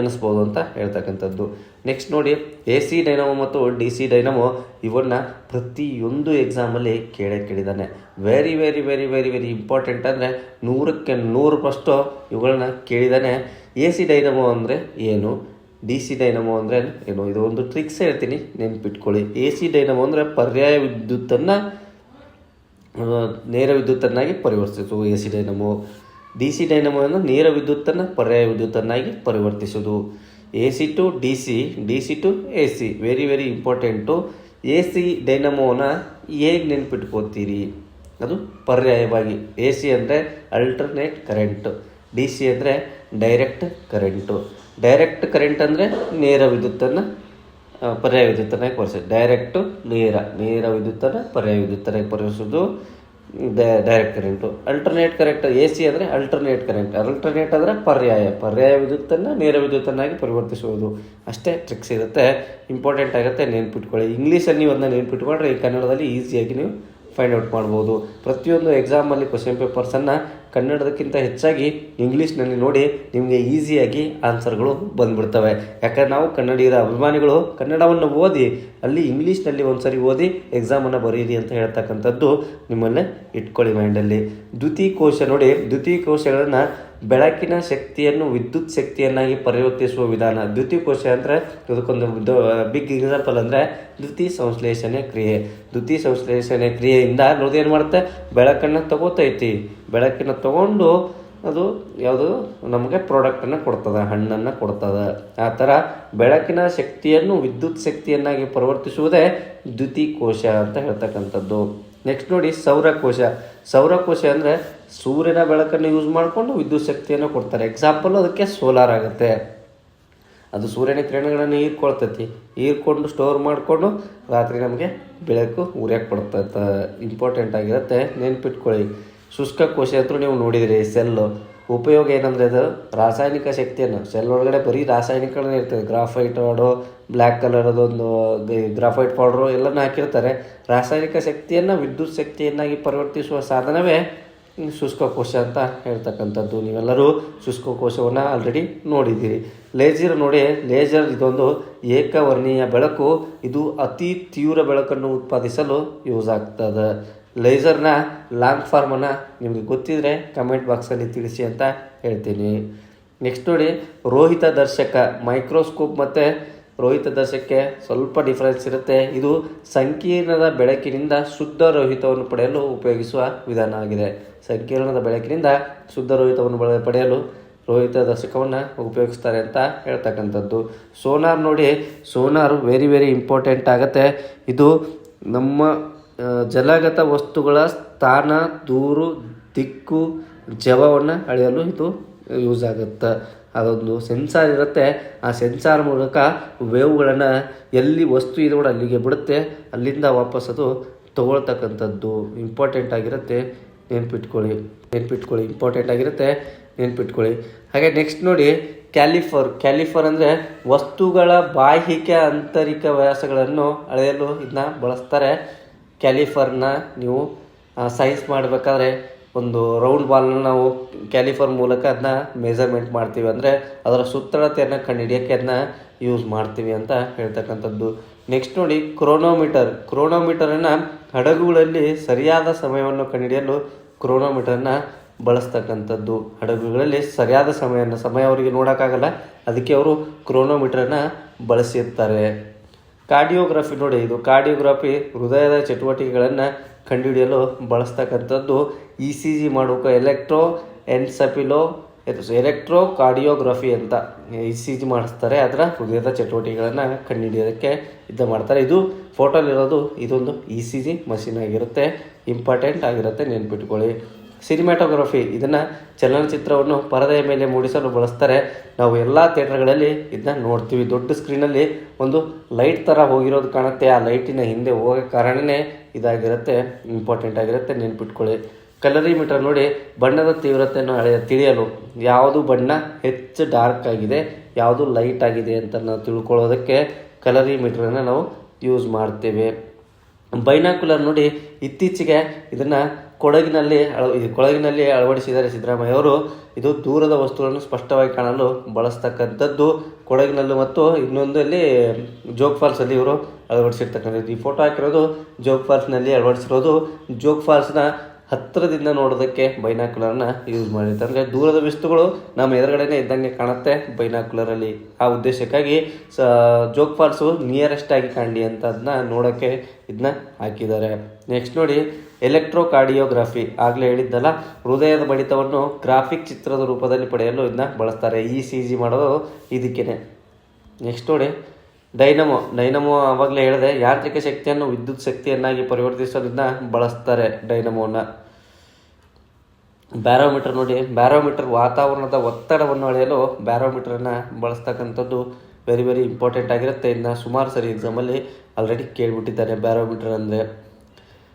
ಎನಿಸ್ಬೋದು ಅಂತ ಹೇಳ್ತಕ್ಕಂಥದ್ದು. ನೆಕ್ಸ್ಟ್ ನೋಡಿ ಎ ಸಿ ಡೈನಮೋ ಮತ್ತು ಡಿ ಸಿ ಡೈನಮೋ ಇವನ್ನ ಪ್ರತಿಯೊಂದು ಎಕ್ಸಾಮಲ್ಲಿ ಕೇಳೇ ಕೇಳಿದ್ದಾನೆ very very very very very important ಅಂದರೆ ನೂರಕ್ಕೆ ನೂರು ಪಸ್ಟು ಇವುಗಳನ್ನ ಕೇಳಿದ್ದಾನೆ ಎ ಸಿ ಡೈನಮೋ ಅಂದರೆ ಏನು? ಡಿ ಸಿ ಡೈನಮೋ ಅಂದರೆ ಏನು? ಇದು ಒಂದು ಟ್ರಿಕ್ಸ್ ಹೇಳ್ತೀನಿ, ನೆನ್ಪಿಟ್ಕೊಳ್ಳಿ. ಎ ಸಿ ಡೈನಮೋ ಅಂದರೆ ಪರ್ಯಾಯ ವಿದ್ಯುತ್ತನ್ನು ನೇರ ವಿದ್ಯುತ್ತನ್ನಾಗಿ ಪರಿವರ್ತಿಸಿತು A C dynamo D C ಡೈನಮೋವನ್ನು ನೇರ ವಿದ್ಯುತ್ತನ್ನು ಪರ್ಯಾಯ ವಿದ್ಯುತ್ತನ್ನಾಗಿ ಪರಿವರ್ತಿಸುವುದು. A C to D C D C to A C. Very very important A C ಡೈನಮೋನ ಹೇಗೆ ನೆನ್ಪಿಟ್ಕೋತೀರಿ? ಅದು ಪರ್ಯಾಯವಾಗಿ. ಎ ಸಿ ಅಂದರೆ ಅಲ್ಟರ್ನೇಟ್ ಕರೆಂಟು ಡಿ ಸಿ ಅಂದರೆ ಡೈರೆಕ್ಟ್ ಕರೆಂಟು ಡೈರೆಕ್ಟ್ ಕರೆಂಟ್ ಅಂದರೆ ನೇರ ವಿದ್ಯುತ್ತನ್ನು ಪರ್ಯಾಯ ವಿದ್ಯುತ್ತನ್ನಾಗಿ ಪರಿಸೋದು ಡೈರೆಕ್ಟು ನೇರ. ನೇರ ವಿದ್ಯುತ್ತನ್ನು ಪರ್ಯಾಯ ವಿದ್ಯುತ್ತನ್ನಾಗಿ ಪರಿವರ್ತಿಸೋದು direct current alternate current A C ಅಂದರೆ ಅಲ್ಟರ್ನೇಟ್ ಕರೆಂಟ್ ಅಲ್ಟರ್ನೇಟ್ ಅಂದರೆ ಪರ್ಯಾಯ. ಪರ್ಯಾಯ ವಿದ್ಯುತ್ತನ್ನು ನೇರ ವಿದ್ಯುತ್ತನ್ನಾಗಿ ಪರಿವರ್ತಿಸುವುದು. ಅಷ್ಟೇ ಟ್ರಿಕ್ಸ್ ಇರುತ್ತೆ. ಇಂಪಾರ್ಟೆಂಟ್ ಆಗುತ್ತೆ ನೆನ್ಪಿಟ್ಕೊಳ್ಳಿ. ಇಂಗ್ಲೀಷಲ್ಲಿ ನೀವು ಅದನ್ನ ನೆನ್ಪಿಟ್ಕೊಂಡ್ರೆ ಈ ಕನ್ನಡದಲ್ಲಿ ಈಸಿಯಾಗಿ ನೀವು ಫೈಂಡ್ ಔಟ್ ಮಾಡ್ಬೋದು. ಪ್ರತಿಯೊಂದು ಎಕ್ಸಾಮಲ್ಲಿ ಕ್ವಶನ್ ಪೇಪರ್ಸನ್ನು ಕನ್ನಡದಕ್ಕಿಂತ ಹೆಚ್ಚಾಗಿ ಇಂಗ್ಲೀಷ್ನಲ್ಲಿ ನೋಡಿ ನಿಮಗೆ ಈಸಿಯಾಗಿ ಆನ್ಸರ್ಗಳು ಬಂದ್ಬಿಡ್ತವೆ. ಯಾಕಂದ್ರೆ ನಾವು ಕನ್ನಡಿಗರ ಅಭಿಮಾನಿಗಳು ಕನ್ನಡವನ್ನು ಓದಿ, ಅಲ್ಲಿ ಇಂಗ್ಲೀಷ್ನಲ್ಲಿ ಒಂದ್ಸರಿ ಓದಿ ಎಕ್ಸಾಮನ್ನು ಬರೀರಿ ಅಂತ ಹೇಳ್ತಕ್ಕಂಥದ್ದು ನಿಮ್ಮಲ್ಲೇ ಇಟ್ಕೊಳ್ಳಿ ಮೈಂಡಲ್ಲಿ ದ್ಯುತಿಕೋಶ ನೋಡಿ, ದ್ಯುತಿಕೋಶಗಳನ್ನು ಬೆಳಕಿನ ಶಕ್ತಿಯನ್ನು, ವಿದ್ಯುತ್ ಶಕ್ತಿಯನ್ನಾಗಿ ಪರಿವರ್ತಿಸುವ ವಿಧಾನ. ದ್ಯುತಿಕೋಶ ಅಂದರೆ ಇದಕ್ಕೊಂದು ಬಿಗ್ ಎಕ್ಸಾಂಪಲ್ ಅಂದರೆ ದ್ಯುತಿ ಸಂಶ್ಲೇಷಣೆ ಕ್ರಿಯೆ. ದ್ಯುತಿ ಸಂಶ್ಲೇಷಣೆ ಕ್ರಿಯೆಯಿಂದ ನೋಡೋದು ಏನು ಮಾಡುತ್ತೆ? ಬೆಳಕನ್ನು ತಗೋತೈತಿ. ಬೆಳಕಿನ ತಗೊಂಡು ಅದು ಯಾವುದು? ನಮಗೆ ಪ್ರಾಡಕ್ಟನ್ನು ಕೊಡ್ತದೆ, ಹಣ್ಣನ್ನು ಕೊಡ್ತದೆ. ಆ ಥರ ಬೆಳಕಿನ ಶಕ್ತಿಯನ್ನು, ವಿದ್ಯುತ್ ಶಕ್ತಿಯನ್ನಾಗಿ ಪರಿವರ್ತಿಸುವುದೇ ದ್ಯುತಿಕೋಶ ಅಂತ ಹೇಳ್ತಕ್ಕಂಥದ್ದು. ನೆಕ್ಸ್ಟ್ ನೋಡಿ ಸೌರಕೋಶ. ಸೌರಕೋಶ ಅಂದರೆ ಸೂರ್ಯನ ಬೆಳಕನ್ನು ಯೂಸ್ ಮಾಡಿಕೊಂಡು ವಿದ್ಯುತ್ ಶಕ್ತಿಯನ್ನು ಕೊಡ್ತಾರೆ. ಎಕ್ಸಾಂಪಲ್ ಅದಕ್ಕೆ ಸೋಲಾರ್ ಆಗುತ್ತೆ. ಅದು ಸೂರ್ಯನ ಕಿರಣಗಳನ್ನು ಹೀರ್ಕೊಳ್ತೈತಿ. ಹೀರ್ಕೊಂಡು ಸ್ಟೋರ್ ಮಾಡಿಕೊಂಡು ರಾತ್ರಿ ನಮಗೆ ಬೆಳಕು ಉರಿಯಕ್ಕೆ ಕೊಡ್ತೈತೆ ಇಂಪಾರ್ಟೆಂಟ್ ಆಗಿರುತ್ತೆ. ನೆನ್ಪಿಟ್ಕೊಳ್ಳಿ. ಶುಷ್ಕ ಕೋಶ ಅಂತೂ ನೀವು ನೋಡಿದಿರಿ ಸೆಲ್ ಉಪಯೋಗ ಏನಂದರೆ ಅದು ರಾಸಾಯನಿಕ ಶಕ್ತಿಯನ್ನು ಸೆಲ್ ಒಳಗಡೆ ಬರೀ ರಾಸಾಯನಿಕಗಳನ್ನ ಇರ್ತದೆ. ಗ್ರಾಫೈಟ್ ರಾಡು ಬ್ಲ್ಯಾಕ್ ಕಲರ್ ಅದೊಂದು ಗ್ರಾಫೈಟ್ ಪೌಡ್ರು ಎಲ್ಲನೂ ಹಾಕಿರ್ತಾರೆ. ರಾಸಾಯನಿಕ ಶಕ್ತಿಯನ್ನು ವಿದ್ಯುತ್ ಶಕ್ತಿಯನ್ನಾಗಿ ಪರಿವರ್ತಿಸುವ ಸಾಧನವೇ ಶುಷ್ಕ ಕೋಶ ಅಂತ ಹೇಳ್ತಕ್ಕಂಥದ್ದು. ನೀವೆಲ್ಲರೂ ಶುಷ್ಕಕೋಶವನ್ನು ಆಲ್ರೆಡಿ ನೋಡಿದ್ದೀರಿ. ಲೇಜರ್ ನೋಡಿ ಲೇಜರ್ ಇದೊಂದು ಏಕವರ್ಣೀಯ ಬೆಳಕು. ಇದು ಅತಿ ತೀವ್ರ ಬೆಳಕನ್ನು ಉತ್ಪಾದಿಸಲು ಯೂಸ್ ಆಗ್ತದೆ. ಲೇಸರ್ನ ಲಾಂಗ್ ಫಾರ್ಮನ್ನು ನಿಮಗೆ ಗೊತ್ತಿದ್ರೆ ಕಮೆಂಟ್ ಬಾಕ್ಸಲ್ಲಿ ತಿಳಿಸಿ ಅಂತ ಹೇಳ್ತೀನಿ. ನೆಕ್ಸ್ಟ್ ನೋಡಿ, ರೋಹಿತ ದರ್ಶಕ ಮೈಕ್ರೋಸ್ಕೋಪ್ ಮತ್ತು ರೋಹಿತ ದರ್ಶಕ್ಕೆ ಸ್ವಲ್ಪ ಡಿಫರೆನ್ಸ್ ಇರುತ್ತೆ. ಇದು ಸಂಕೀರ್ಣದ ಬೆಳಕಿನಿಂದ ಶುದ್ಧ ರೋಹಿತವನ್ನು ಪಡೆಯಲು ಉಪಯೋಗಿಸುವ ವಿಧಾನ ಆಗಿದೆ. ಸಂಕೀರ್ಣದ ಬೆಳಕಿನಿಂದ ಶುದ್ಧ ರೋಹಿತವನ್ನು ಪಡೆಯಲು ರೋಹಿತ ದರ್ಶಕವನ್ನು ಉಪಯೋಗಿಸ್ತಾರೆ ಅಂತ ಹೇಳ್ತಕ್ಕಂಥದ್ದು. ಸೋನಾರ್ ನೋಡಿ, ಸೋನಾರ್ ವೆರಿ ವೆರಿ ಇಂಪಾರ್ಟೆಂಟ್ ಆಗುತ್ತೆ. ಇದು ನಮ್ಮ ಜಲಗತ ವಸ್ತುಗಳ ಸ್ಥಾನ, ದೂರು, ದಿಕ್ಕು, ಜವವನ್ನು ಅಳೆಯಲು ಇದು ಯೂಸ್ ಆಗುತ್ತೆ. ಅದೊಂದು ಸೆನ್ಸಾರ್ ಇರುತ್ತೆ. ಆ ಸೆನ್ಸಾರ್ ಮೂಲಕ ವೇವ್ಗಳನ್ನು ಎಲ್ಲಿ ವಸ್ತು ಇದೆ ಕೂಡ ಅಲ್ಲಿಗೆ ಬಿಡುತ್ತೆ. ಅಲ್ಲಿಂದ ವಾಪಸ್ ಅದು ತಗೊಳ್ತಕ್ಕಂಥದ್ದು. ಇಂಪಾರ್ಟೆಂಟ್ ಆಗಿರುತ್ತೆ. ನೆನ್ಪಿಟ್ಕೊಳ್ಳಿ. ನೆನ್ಪಿಟ್ಕೊಳ್ಳಿ. ಇಂಪಾರ್ಟೆಂಟ್ ಆಗಿರುತ್ತೆ. ನೆನ್ಪಿಟ್ಕೊಳ್ಳಿ. ಹಾಗೆ ನೆಕ್ಸ್ಟ್ ನೋಡಿ ಕ್ಯಾಲಿಫರ್ ಕ್ಯಾಲಿಫರ್ ಅಂದರೆ ವಸ್ತುಗಳ ಬಾಹ್ಯಕ ಆಂತರಿಕ ವ್ಯಾಸಗಳನ್ನು ಅಳೆಯಲು ಇದನ್ನ ಬಳಸ್ತಾರೆ. ಕ್ಯಾಲಿಫರ್ನ ನೀವು ಸೈನ್ಸ್ ಮಾಡಬೇಕಾದ್ರೆ ಒಂದು ರೌಂಡ್ ಬಾಲ್ನ ನಾವು ಕ್ಯಾಲಿಫರ್ ಮೂಲಕ ಅದನ್ನ ಮೆಜರ್ಮೆಂಟ್ ಮಾಡ್ತೀವಿ. ಅಂದರೆ ಅದರ ಸುತ್ತಳತೆಯನ್ನು ಕಂಡುಹಿಡಿಯೋಕ್ಕೆ ಅದನ್ನ ಯೂಸ್ ಮಾಡ್ತೀವಿ ಅಂತ ಹೇಳ್ತಕ್ಕಂಥದ್ದು. ನೆಕ್ಸ್ಟ್ ನೋಡಿ, ಕ್ರೋನೋಮೀಟರ್. ಕ್ರೋನೋಮೀಟರನ್ನು ಹಡಗುಗಳಲ್ಲಿ ಸರಿಯಾದ ಸಮಯವನ್ನು ಕಂಡುಹಿಡಿಯಲು ಕ್ರೋನೋಮೀಟರನ್ನು ಬಳಸ್ತಕ್ಕಂಥದ್ದು. ಹಡಗುಗಳಲ್ಲಿ ಸರಿಯಾದ ಸಮಯವನ್ನು ಸಮಯ ಅವರಿಗೆ ನೋಡೋಕ್ಕಾಗಲ್ಲ. ಅದಕ್ಕೆ ಅವರು ಕ್ರೋನೋಮೀಟರನ್ನು ಬಳಸಿರ್ತಾರೆ. ಕಾರ್ಡಿಯೋಗ್ರಫಿ ನೋಡಿ, ಇದು ಕಾರ್ಡಿಯೋಗ್ರಫಿ ಹೃದಯದ ಚಟುವಟಿಕೆಗಳನ್ನು ಕಂಡುಹಿಡಿಯಲು ಬಳಸ್ತಕ್ಕಂಥದ್ದು ಇ ಸಿ ಜಿ ಮಾಡೋಕೆ ಎಲೆಕ್ಟ್ರೋ ಎನ್ಸಪಿಲೋ ಎಲೆಕ್ಟ್ರೋ ಕಾರ್ಡಿಯೋಗ್ರಫಿ ಅಂತ ಇ ಸಿ ಜಿ ಮಾಡಿಸ್ತಾರೆ. ಅದರ ಹೃದಯದ ಚಟುವಟಿಕೆಗಳನ್ನು ಕಂಡುಹಿಡಿಯೋದಕ್ಕೆ ಇದು ಮಾಡ್ತಾರೆ. ಇದು ಫೋಟೋಲಿರೋದು ಇದೊಂದು ಇ ಸಿ ಜಿ ಮಷಿನ್ ಆಗಿರುತ್ತೆ. ಇಂಪಾರ್ಟೆಂಟ್ ಆಗಿರುತ್ತೆ. ನೆನ್ಪಿಟ್ಕೊಳ್ಳಿ. ಸಿನಿಮ್ಯಾಟೋಗ್ರಫಿ ಇದನ್ನು ಚಲನಚಿತ್ರವನ್ನು ಪರದೆಯ ಮೇಲೆ ಮೂಡಿಸಲು ಬಳಸ್ತಾರೆ. ನಾವು ಎಲ್ಲ ಥಿಯೇಟರ್ಗಳಲ್ಲಿ ಇದನ್ನ ನೋಡ್ತೀವಿ. ದೊಡ್ಡ ಸ್ಕ್ರೀನಲ್ಲಿ ಒಂದು ಲೈಟ್ ಥರ ಹೋಗಿರೋದು ಕಾಣುತ್ತೆ. ಆ ಲೈಟಿನ ಹಿಂದೆ ಹೋಗೋ ಕಾರಣನೇ ಇದಾಗಿರುತ್ತೆ, ಇಂಪಾರ್ಟೆಂಟ್ ಆಗಿರುತ್ತೆ. ನೆನ್ಪಿಟ್ಕೊಳ್ಳಿ. ಕಲರಿಮೀಟರ್ ನೋಡಿ ಬಣ್ಣದ ತೀವ್ರತೆಯನ್ನು ಅಳೆಯ, ತಿಳಿಯಲು ಯಾವುದು ಬಣ್ಣ ಹೆಚ್ಚು ಡಾರ್ಕ್ ಆಗಿದೆ, ಯಾವುದು ಲೈಟ್ ಆಗಿದೆ ಅಂತ ನಾವು ತಿಳ್ಕೊಳ್ಳೋದಕ್ಕೆ ಕಲರಿಮೀಟ್ರನ್ನು ನಾವು ಯೂಸ್ ಮಾಡ್ತೇವೆ. ಬೈನಾಕ್ಯುಲರ್ ನೋಡಿ ಇತ್ತೀಚೆಗೆ ಇದನ್ನು ಕೊಡಗಿನಲ್ಲಿ ಅಳ ಕೊಡಗಿನಲ್ಲಿ ಅಳವಡಿಸಿದ್ದಾರೆ ಸಿದ್ದರಾಮಯ್ಯ ಅವರು. ಇದು ದೂರದ ವಸ್ತುಗಳನ್ನು ಸ್ಪಷ್ಟವಾಗಿ ಕಾಣಲು ಬಳಸ್ತಕ್ಕಂಥದ್ದು ಕೊಡಗಿನಲ್ಲೂ ಮತ್ತು ಇನ್ನೊಂದಲ್ಲಿ ಜೋಗ್ ಫಾಲ್ಸಲ್ಲಿ ಇವರು ಅಳವಡಿಸಿರ್ತಕ್ಕಂಥದ್ದು. ಈ ಫೋಟೋ ಹಾಕಿರೋದು ಜೋಗ್ ಫಾಲ್ಸ್ನಲ್ಲಿ ಅಳವಡಿಸಿರೋದು. ಜೋಗ್ ಫಾಲ್ಸ್ನ ಹತ್ತಿರದಿಂದ ನೋಡೋದಕ್ಕೆ ಬೈನಾಕುಲರ್ನ ಯೂಸ್ ಮಾಡಿರ್ತಾರೆ. ಅಂದರೆ ದೂರದ ವಸ್ತುಗಳು ನಮ್ಮ ಎದುರುಗಡೆನೇ ಇದ್ದಂಗೆ ಕಾಣುತ್ತೆ ಬೈನಾಕುಲರಲ್ಲಿ. ಆ ಉದ್ದೇಶಕ್ಕಾಗಿ ಸ, ಜೋಗ್ ಫಾಲ್ಸು ನಿಯರೆಸ್ಟ್ ಆಗಿ ಕಾಣಲಿ ಅಂತ ಅದನ್ನ ನೋಡೋಕ್ಕೆ ಇದನ್ನ ಹಾಕಿದ್ದಾರೆ. ನೆಕ್ಸ್ಟ್ ನೋಡಿ ಎಲೆಕ್ಟ್ರೋ ಕಾರ್ಡಿಯೋಗ್ರಫಿ ಆಗಲೇ ಹೇಳಿದ್ದಲ್ಲ, ಹೃದಯದ ಬಡಿತವನ್ನು ಗ್ರಾಫಿಕ್ ಚಿತ್ರದ ರೂಪದಲ್ಲಿ ಪಡೆಯಲು ಇದನ್ನ ಬಳಸ್ತಾರೆ. ಇ ಸಿ ಜಿ ಮಾಡೋದು ಇದಕ್ಕೇನೆ. ನೆಕ್ಸ್ಟ್ ನೋಡಿ. ಡೈನಮೋ. ಡೈನಮೋ ಆವಾಗಲೇ ಹೇಳಿದೆ, ಯಾಂತ್ರಿಕ ಶಕ್ತಿಯನ್ನು ವಿದ್ಯುತ್ ಶಕ್ತಿಯನ್ನಾಗಿ ಪರಿವರ್ತಿಸೋದನ್ನ ಬಳಸ್ತಾರೆ ಡೈನಮೋನ. ಬ್ಯಾರೋಮೀಟರ್ ನೋಡಿ. ಬ್ಯಾರೋಮೀಟರ್ ವಾತಾವರಣದ ಒತ್ತಡವನ್ನು ಅಳೆಯಲು ಬ್ಯಾರೋಮೀಟರನ್ನು ಬಳಸ್ತಕ್ಕಂಥದ್ದು ವೆರಿ ವೆರಿ ಇಂಪಾರ್ಟೆಂಟ್ ಆಗಿರುತ್ತೆ. ಇನ್ನು ಸುಮಾರು ಸರಿ ಎಕ್ಸಾಮಲ್ಲಿ ಆಲ್ರೆಡಿ ಕೇಳಿಬಿಟ್ಟಿದ್ದಾರೆ ಬ್ಯಾರೋಮೀಟರ್ ಅಂದರೆ.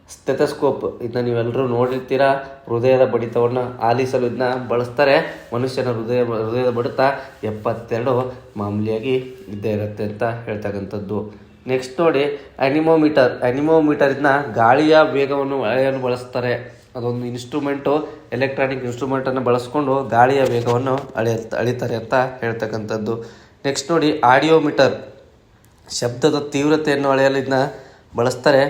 ಸ್ಟೆಥಸ್ಕೋಪ್ ಇದನ್ನ ನೀವೆಲ್ಲರೂ ನೋಡಿರ್ತೀರಾ? ಹೃದಯದ ಬಡಿತವನ್ನು ಆಲಿಸಲು ಇದನ್ನ ಬಳಸ್ತಾರೆ. ಮನುಷ್ಯನ ಹೃದಯ, ಹೃದಯದ ಬಡಿತ ಎಪ್ಪತ್ತೆರಡು ಮಾಮೂಲಿಯಾಗಿ ಇದ್ದೇ ಇರುತ್ತೆ ಅಂತ ಹೇಳ್ತಕ್ಕಂಥದ್ದು. ನೆಕ್ಸ್ಟ್ ನೋಡಿ, ಅನಿಮೋಮೀಟರ್. ಅನಿಮೋಮೀಟರ್ ಇದನ್ನ ಗಾಳಿಯ ವೇಗವನ್ನು ಅಳೆಯಲು ಬಳಸ್ತಾರೆ? ಅದೊಂದು ಇನ್ಸ್ಟ್ರೂಮೆಂಟು ಎಲೆಕ್ಟ್ರಾನಿಕ್ ಇನ್ಸ್ಟ್ರೂಮೆಂಟನ್ನು ಬಳಸ್ಕೊಂಡು ಗಾಳಿಯ ವೇಗವನ್ನು ಅಳೆಯ ಅಳಿತಾರೆ ಅಂತ ಹೇಳ್ತಕ್ಕಂಥದ್ದು. ನೆಕ್ಸ್ಟ್ ನೋಡಿ, ಆಡಿಯೋಮೀಟರ್. ಶಬ್ದದ ತೀವ್ರತೆಯನ್ನು ಅಳೆಯಲು ಇದನ್ನ ಬಳಸ್ತಾರೆ,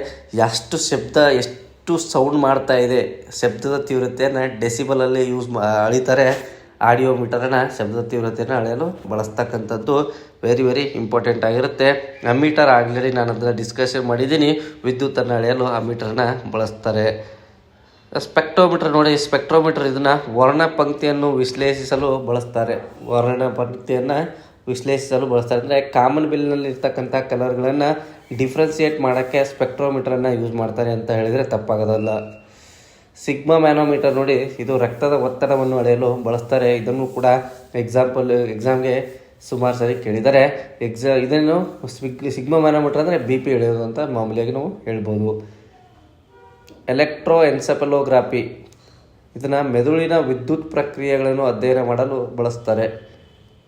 ಎಷ್ಟು ಶಬ್ದ, ಎಷ್ಟು ಸೌಂಡ್ ಮಾಡ್ತಾ ಇದೆ, ಶಬ್ದದ ತೀವ್ರತೆಯನ್ನು ಡೆಸಿಬಲಲ್ಲಿ ಯೂಸ್ ಮಾ, ಅಳಿತಾರೆ ಆಡಿಯೋ ಮೀಟರನ್ನು ಶಬ್ದ ತೀವ್ರತೆಯನ್ನು ಅಳೆಯಲು ಬಳಸ್ತಕ್ಕಂಥದ್ದು ವೆರಿ ವೆರಿ ಇಂಪಾರ್ಟೆಂಟ್ ಆಗಿರುತ್ತೆ. ಆ ಮೀಟರ್ ಆಗಲೇ ನಾನು ಅದನ್ನು ಡಿಸ್ಕಷನ್ ಮಾಡಿದ್ದೀನಿ ವಿದ್ಯುತ್ತನ್ನು ಅಳೆಯಲು ಆ ಮೀಟರನ್ನ ಬಳಸ್ತಾರೆ. ಸ್ಪೆಕ್ಟ್ರೋಮೀಟರ್ ನೋಡಿ ಸ್ಪೆಕ್ಟ್ರೋಮೀಟರ್ ಇದನ್ನು ವರ್ಣ ಪಂಕ್ತಿಯನ್ನು ವಿಶ್ಲೇಷಿಸಲು ಬಳಸ್ತಾರೆ. ವರ್ಣ ಪಂಕ್ತಿಯನ್ನು ವಿಶ್ಲೇಷಿಸಲು ಬಳಸ್ತಾರೆ. ಅಂದರೆ ಕಾಮನ್ ಬಿಲ್ನಲ್ಲಿ ಇರ್ತಕ್ಕಂಥ ಕಲರ್ಗಳನ್ನು ಡಿಫ್ರೆನ್ಸಿಯೇಟ್ ಮಾಡೋಕ್ಕೆ ಸ್ಪೆಕ್ಟ್ರೋಮೀಟರನ್ನು ಯೂಸ್ ಮಾಡ್ತಾರೆ ಅಂತ ಹೇಳಿದರೆ ತಪ್ಪಾಗೋದಲ್ಲ. ಸಿಗ್ಮಾ ಮ್ಯಾನೋಮೀಟರ್ ನೋಡಿ ಇದು ರಕ್ತದ ಒತ್ತಡವನ್ನು ಅಳೆಯಲು ಬಳಸ್ತಾರೆ. ಇದನ್ನು ಕೂಡ ಎಕ್ಸಾಂಪಲ್ ಎಕ್ಸಾಮ್ಗೆ ಸುಮಾರು ಸರಿ ಕೇಳಿದ್ದಾರೆ. ಎಕ್ಸಾ ಇದನ್ನು ಸ್ವಿಗ್ ಸಿಗ್ಮಾ ಮ್ಯಾನೋಮೀಟರ್ ಅಂದರೆ ಬಿ ಪಿ ಎಳೆಯೋದು ಅಂತ ಮಾಮೂಲಿಯಾಗಿ ನಾವು ಹೇಳ್ಬೋದು. ಎಲೆಕ್ಟ್ರೋ ಎನ್ಸೆಫಲೋಗ್ರಾಫಿ ಇದನ್ನು ಮೆದುಳಿನ ವಿದ್ಯುತ್ ಪ್ರಕ್ರಿಯೆಗಳನ್ನು ಅಧ್ಯಯನ ಮಾಡಲು ಬಳಸ್ತಾರೆ.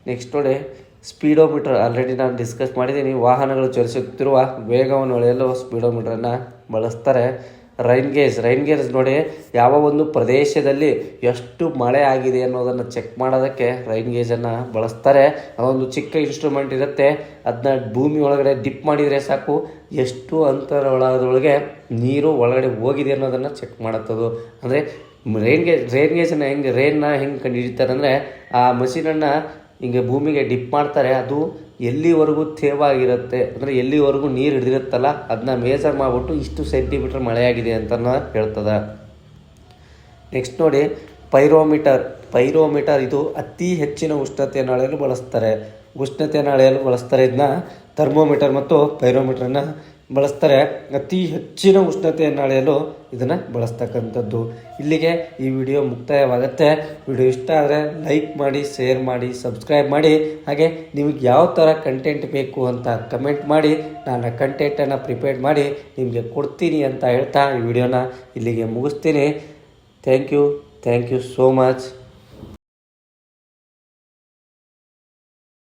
ನೆಕ್ಸ್ಟ್ ನೋಡಿ ಸ್ಪೀಡೋಮೀಟರ್ ಆಲ್ರೆಡಿ ನಾನು ಡಿಸ್ಕಸ್ ಮಾಡಿದ್ದೀನಿ ವಾಹನಗಳು ಚಲಿಸುತ್ತಿರುವ ವೇಗವನ್ನು ಅಳೆಯಲು ಸ್ಪೀಡೋಮೀಟರನ್ನು ಬಳಸ್ತಾರೆ. ರೈನ್ ಗೇಜ್ ರೈನ್ ಗೇಜ್ ನೋಡಿ, ಯಾವ ಒಂದು ಪ್ರದೇಶದಲ್ಲಿ ಎಷ್ಟು ಮಳೆ ಆಗಿದೆ ಅನ್ನೋದನ್ನು ಚೆಕ್ ಮಾಡೋದಕ್ಕೆ ರೈನ್ ಗೇಜನ್ನು ಬಳಸ್ತಾರೆ. ಅದೊಂದು ಚಿಕ್ಕ ಇನ್ಸ್ಟ್ರೂಮೆಂಟ್ ಇರುತ್ತೆ. ಅದನ್ನ ಭೂಮಿ ಒಳಗಡೆ ಡಿಪ್ ಮಾಡಿದರೆ ಸಾಕು. ಎಷ್ಟು ಅಂತರ ಒಳಗದೊಳಗೆ ನೀರು ಒಳಗಡೆ ಹೋಗಿದೆ ಅನ್ನೋದನ್ನು ಚೆಕ್ ಮಾಡುತ್ತದು. ಅಂದರೆ ರೈನ್ ಗೇಜ್, ರೈನ್ ಗೇಜನ್ನು ಹೆಂಗೆ, ರೈನ್ನ ಹೆಂಗೆ ಕಂಡು ಹಿಡಿತಾರೆ ಅಂದರೆ ಆ ಮಷೀನನ್ನು ಹಿಂಗೆ ಭೂಮಿಗೆ ಡಿಪ್ ಮಾಡ್ತಾರೆ, ಅದು ಎಲ್ಲಿವರೆಗೂ ತೇವಾಗಿರುತ್ತೆ? ಅಂದರೆ ಎಲ್ಲಿವರೆಗೂ ನೀರು ಹಿಡಿದಿರುತ್ತಲ್ಲ ಅದನ್ನ ಮೇಜರ್ ಮಾಡಿಬಿಟ್ಟು ಇಷ್ಟು ಸೆಂಟಿಮೀಟ್ರ್ ಮಳೆಯಾಗಿದೆ ಅಂತ ಹೇಳ್ತದೆ. ನೆಕ್ಸ್ಟ್ ನೋಡಿ ಪೈರೋಮೀಟರ್ ಪೈರೋಮೀಟರ್ ಇದು ಅತಿ ಹೆಚ್ಚಿನ ಉಷ್ಣತೆಯನ್ನು ಅಳೆಯಲು ಬಳಸ್ತಾರೆ. ಉಷ್ಣತೆಯನ್ನು ಅಳೆಯಲು ಬಳಸ್ತಾರೆ ಇದನ್ನ ಥರ್ಮೋಮೀಟರ್ ಮತ್ತು ಪೈರೋಮೀಟರನ್ನು ಬಳಸ್ತಾರೆ, ಅತಿ ಹೆಚ್ಚಿನ ಉಷ್ಣತೆಯನ್ನು ಅಳೆಯಲು ಇದನ್ನು ಬಳಸ್ತಕ್ಕಂಥದ್ದು. ಇಲ್ಲಿಗೆ ಈ ವಿಡಿಯೋ ಮುಕ್ತಾಯವಾಗುತ್ತೆ. ವಿಡಿಯೋ ಇಷ್ಟ ಆದರೆ ಲೈಕ್ ಮಾಡಿ, ಶೇರ್ ಮಾಡಿ, ಸಬ್ಸ್ಕ್ರೈಬ್ ಮಾಡಿ. ಹಾಗೆ ನಿಮಗೆ ಯಾವ ಥರ ಕಂಟೆಂಟ್ ಬೇಕು ಅಂತ ಕಮೆಂಟ್ ಮಾಡಿ. ನಾನು ಕಂಟೆಂಟನ್ನು ಪ್ರಿಪೇರ್ ಮಾಡಿ ನಿಮಗೆ ಕೊಡ್ತೀನಿ ಅಂತ ಹೇಳ್ತಾ ಈ ವಿಡಿಯೋನ ಇಲ್ಲಿಗೆ ಮುಗಿಸ್ತೀನಿ. Thank you thank you so much